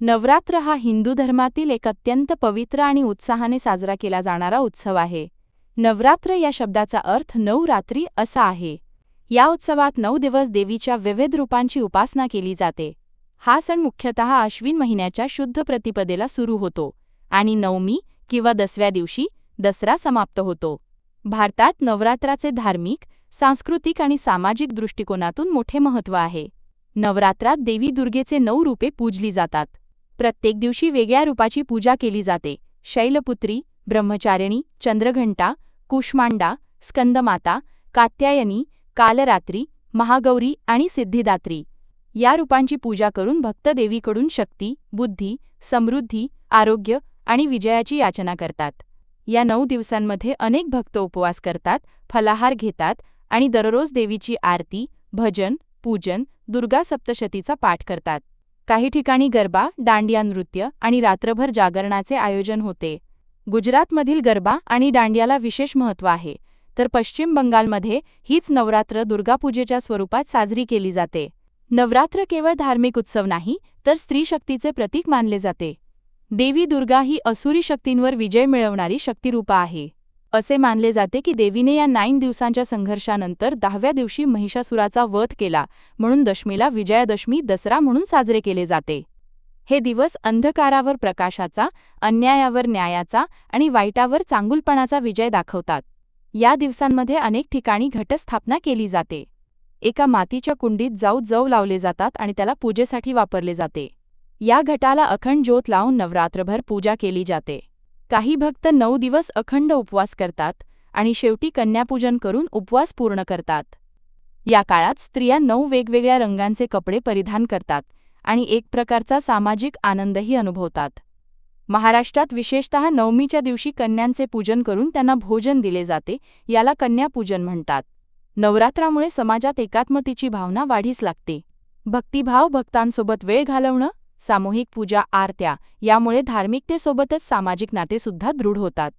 नवरात्र हा हिंदू धर्मातील एक अत्यंत पवित्र आणि उत्साहाने साजरा केला जाणारा उत्सव आहे. नवरात्र या शब्दाचा अर्थ नऊ रात्री असा आहे. या उत्सवात नऊ दिवस देवीच्या विविध रूपांची उपासना केली जाते. हा सण मुख्यतः आश्विन महिन्याच्या शुद्ध प्रतिपदेला सुरू होतो आणि नवमी किंवा दसव्या दिवशी दसरा समाप्त होतो. भारतात नवरात्राचे धार्मिक सांस्कृतिक आणि सामाजिक दृष्टिकोनातून मोठे महत्त्व आहे. नवरात्रात देवी दुर्गेचे नऊ रूपे पूजली जातात. प्रत्येक दिवशी वेगळ्या रूपाची पूजा केली जाते. शैलपुत्री ब्रह्मचारिणी चंद्रघंटा कुष्मांडा स्कंदमाता कात्यायनी कालरात्री महागौरी आणि सिद्धिदात्री. या रूपांची पूजा करून भक्त देवीकडून शक्ती बुद्धी समृद्धी आरोग्य आणि विजयाची याचना करतात. या नऊ दिवसांमध्ये अनेक भक्त उपवास करतात फलाहार घेतात आणि दररोज देवीची आरती भजन पूजन दुर्गा सप्तशतीचा पाठ करतात. काही ठिकाणी गरबा दांडिया नृत्य आणि रात्रभर जागरणाचे आयोजन होते. गुजरातमधील गरबा आणि दांडियाला विशेष महत्त्व आहे. तर पश्चिम बंगालमध्ये हीच नवरात्र दुर्गापूजेच्या स्वरूपात साजरी केली जाते. नवरात्र केवळ धार्मिक उत्सव नाही तर स्त्रीशक्तीचे प्रतीक मानले जाते. देवी दुर्गा ही असुरी शक्तींवर विजय मिळवणारी शक्तिरूपा आहे. असे मानले जाते की देवीने या नाईन दिवसांच्या संघर्षानंतर दहाव्या दिवशी महिषासुराचा वध केला म्हणून दशमीला विजयादशमी दसरा म्हणून साजरे केले जाते. हे दिवस अंधकारावर प्रकाशाचा अन्यायावर न्यायाचा आणि वाईटावर चांगुलपणाचा विजय दाखवतात. या दिवसांमध्ये अनेक ठिकाणी घटस्थापना केली जाते. एका मातीच्या कुंडीत जाऊ जव लावले जातात आणि त्याला पूजेसाठी वापरले जाते. या घटाला अखंड ज्योत लावून नवरात्रभर पूजा केली जाते. काही भक्त नऊ दिवस अखंड उपवास करतात आणि शेवटी कन्यापूजन करून उपवास पूर्ण करतात. या काळात स्त्रिया नऊ वेगवेगळ्या रंगांचे कपडे परिधान करतात आणि एक प्रकारचा सामाजिक आनंदही अनुभवतात. महाराष्ट्रात विशेषतः नवमीच्या दिवशी कन्यांचे पूजन करून त्यांना भोजन दिले जाते याला कन्यापूजन म्हणतात. नवरात्रामुळे समाजात एकात्मतेची भावना वाढीस लागते. भक्तिभाव भक्तांसोबत वेळ घालवणं सामूहिक पूजा आरत्या यामुळे धार्मिकतेसोबतच सामाजिक नातेसुद्धा दृढ होतात.